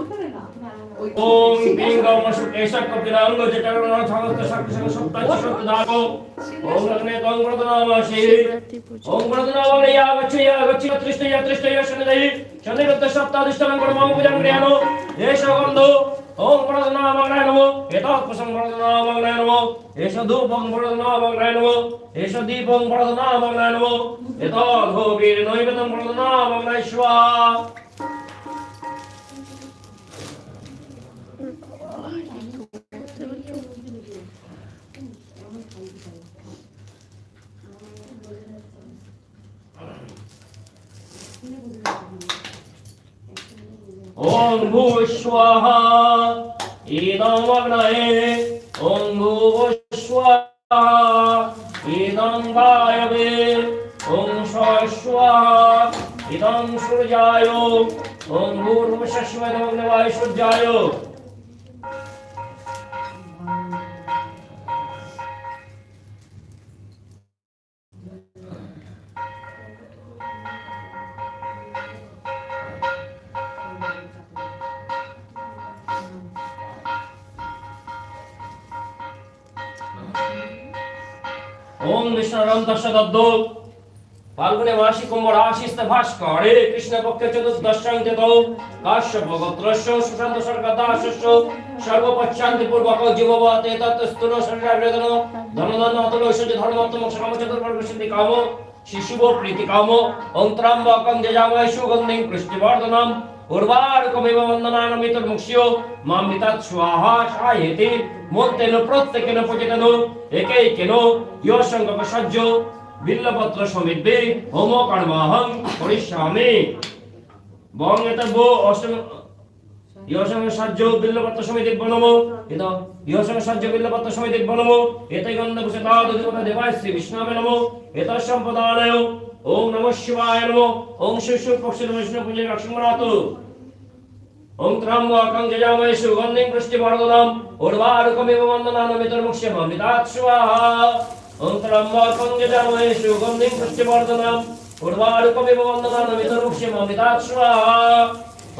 ওম গৌমসু কেশক কপিলাঙ্গ জটারণ সমস্ত শক্তি সঙ্গ সপ্তাহ শক্তি দাগো ওম লগ্নে তং প্রদনামাসি ওম প্রদনামালে ইয়া গচ্ছ ইয়া গচ্ছ তৃষ্ণ ইয়া তৃষ্ণ ইয়া শনিদয়ি শনিরুদ্ধ সপ্তাধিষ্টানং করো মম পূজাং ক্রিয়ানো এষ গন্ধ ওম প্রদনামাগ্নায় নমো এতৎ পুষং প্রদনামাগ্নায় নমো এষ ধূপং প্রদনামাগ্নায় নমো এষ দীপং প্রদনামাগ্নায় নমো এতৎ ভোগীর নৈবেদং প্রদনামাগ্নায় স্বাহা ॐ भूस्वाहा इदमग्नये ॐ भूस्वाहा इदं वायवे ॐ स्वस्वाहा इदं सूर्याय ॐ भूर्भुवस्वदमग्नवाय सूर्याय ওম বিষ্ণুরম দশদদ্দ ফাল্গুনে মাসি কুম্ভ রাশিস্তে ভাস্করে। কৃষ্ণ পক্ষে চতুর্দশং তেত। কাশ্যপ গোত্রস্য, সুশান্ত সরকার দাসস্য সর্বপশ্চান্তি পূর্বক জীববতে তত্ত্ব স্থূল শরীরাবেদন ধনধন অতুল ঐশ্বর্য ধর্মোত্তম সকাম চতুর্বর্গ সিদ্ধি কাম। শিশুব প্রীতি কাম। অন্তরাম্বকং যজাময় সুগন্ধিং পুষ্টিবর্ধনম। বন্দনানমিত মুক্ষ্য মামিতাৎ স্বাহা সাহেতি। মন্তেন প্রত্যেকেন পচিতেন একৈকেন ইয়সঙ্গক সহ্য বিল্লপত্র সমিদ্বে হোম কর্মাহং করিষ্যামি বঙ্গেতব্য অষ্টম ইহসঙ্গ সাহায্য বিল্লপত্র সমিতি বনম। এত ইহসঙ্গ সাহায্য বিল্লপত্র সমিতি বনম এতে গন্ধ বসে নম ওম নমঃ শিবায় নম। ওম শিশু পক্ষে বিষ্ণু পুজো লক্ষ্মণাত ওম ত্রম্বকং যজামহে সুগন্ধিং পুষ্টিবর্ধনম উর্বারুকমিব বন্দনানমিতর মুক্ষ্যমৃতাৎ স্বাহা। ওম ত্রম্বকং যজামহে সুগন্ধিং পুষ্টিবর্ধনম উর্বারুকমিব বন্দনানমিতর মুক্ষ্যমৃতাৎ স্বাহা।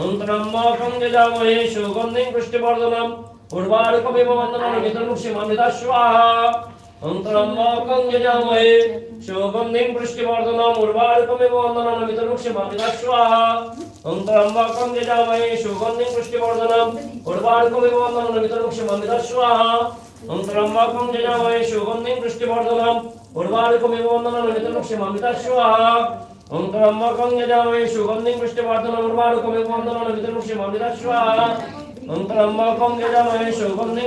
ওম ত্রম্বকং যজামহে সুগন্ধিং পুষ্টিবর্ধনম উর্বারুকমিব বন্দনানমিতর মুক্ষ্যমৃতাৎ স্বাহা। ওম ত্রম্বকং যজামহে। সুগন্ধিং পুষ্টিবর্ধনম উর্বারুকমিব বন্দনানমিতর মুক্ষ্যমৃতাৎ স্বাহা। অন্তরম্বকং যজামহে সুগন্ধিং পুষ্টিবর্ধনম উর্বারুকমিব বন্দনানমিতর মুক্ষ্যমৃতাৎ স্বাহা। অন্তরম্বকং যজামহে সুগন্ধিং পুষ্টিবর্ধনম উর্বারুকমিব বন্দনানমিতর মুক্ষ্যমৃতাৎ স্বাহা। অন্তরম্বকং যজামহে সুগন্ধিং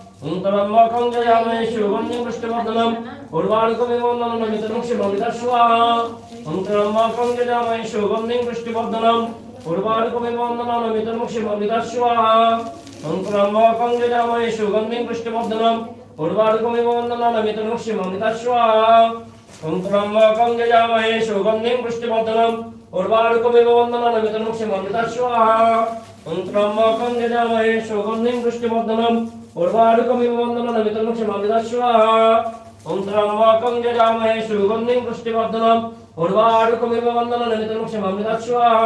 সুগন্ধিং পুষ্টিবর্ধনম উর্বারুকমিব বন্দনানমিতর মুক্ষ্যমৃতাৎ স্বাহা অন্তরম্বকং যজামহে সুগন্ধিং পুষ্টিবর্ধনম উর্বারুকমিব অন্তরম্বকং যজামহে সুগন্ধিং পুষ্টিবর্ধনম উর্বারুকমিব বন্দনানমিতর মুক্ষ্যমৃতাৎ স্বাহা অন্তরম্বকং যজামহে সুগন্ধিং পুষ্টিবর্ধনম উর্বারুকমিব বন্দনানমিতর মুক্ষ্যমৃতাৎ স্বাহা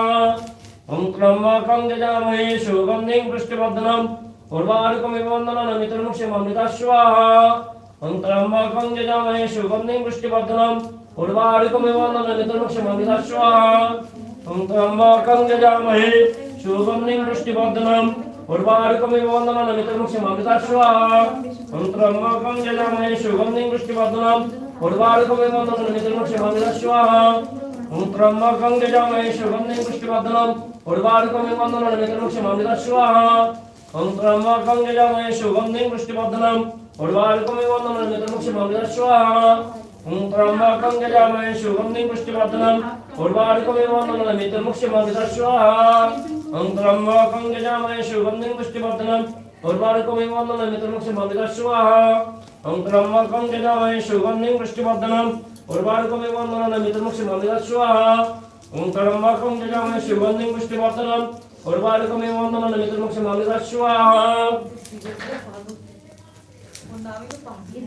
অন্তরম্বকং যজামহে সুগন্ধিং পুষ্টিবর্ধনম উর্বারুকমিব বন্দনানমিতর মুক্ষ্যমৃতাৎ স্বাহা অন্তরম্বকং যজামহে সুগন্ধিং পুষ্টিবর্ধনম উর্বারুকমিব বন্দনানমিতর মুক্ষ্যমৃতাৎ স্বাহা অন্তরম্বকং যজামহে সুগন্ধিং পুষ্টিবর্ধনম উর্বারুকমিব বন্দনানমিতর মুক্ষ্যমৃতাৎ স্বাহা অন্তরম্বকং যজামহে সুগন্ধিং পুষ্টিবর্ধনম উর্বারুকমিব বন্দনানমিতর মুক্ষ্যমৃতাৎ স্বাহা অন্তরম্বকং যজামহে সুগন্ধিং পুষ্টিবর্ধনম উর্বারুকমিব বন্দনানমিতর মুক্ষ্যমৃতাৎ স্বাহা অন্তরম্বকং যজামহে সুগন্ধিং পুষ্টিবর্ধনম উর্বারুকমিব বন্দনানমিতর মুক্ষ্যমৃতাৎ স্বাহা অন্তরম্বকং যজামহে সুগন্ধিং পুষ্টিবর্ধনম উর্বারুকমিব বন্দনানমিতর মুক্ষ্যমৃতাৎ স্বাহা অন্তরম্বকং যজামহে সুগন্ধিং পুষ্টিবর্ধনম উর্বারুকমিব বন্দনানমিতর মুক্ষ্যমৃতাৎ স্বাহা অন্তরম্বকং যজামহে সুগন্ধিং পুষ্টিবর্ধনম উর্বারুকমিব বন্দনানমিতর মুক্ষ্যমৃতাৎ স্বাহা অন্তরম্বকং যজামহে সুগন্ধিং পুষ্টিবর্ধনম উর্বারুকমিব বন্দনানমিতর মুক্ষ্যমৃতাৎ স্বাহা অন্তরম্বকং যজামহে সুগন্ধিং পুষ্টিবর্ধনম উর্বারুকমিব বন্দনানমিতর মুক্ষ্যমৃতাৎ স্বাহা ओम त्र्यंबकं यजामहे सुगन्धिं पुष्टिवर्धनम् उर्वारुकमिव वन्दनं मित्रमुक्षे मन्दिरः स्वाहा ओम त्र्यंबकं यजामहे सुगन्धिं पुष्टिवर्धनम् उर्वारुकमिव वन्दनं मित्रमुक्षे मन्दिरः स्वाहा ओम त्र्यंबकं यजामहे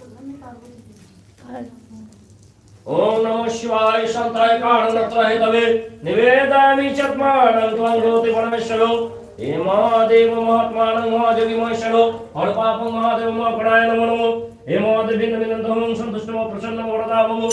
सुगन्धिं पुष्टिवर्धनम् उर्वारुकमिव वन्दनं मित्रमुक्षे मन्दिरः स्वाहा ओम नमः शिवाय शांताय कारणत्रय तवे निवेदयामि चत्मानं त्वं ज्योति परमेश्वरो। हे महादेव महात्मानं महाजगि महेश्वरो हर पापं महादेव महापणाय नमो नमो। हे महादेव भिन्न भिन्न धर्मं सन्तुष्टमो प्रसन्नमो वरदामो ओम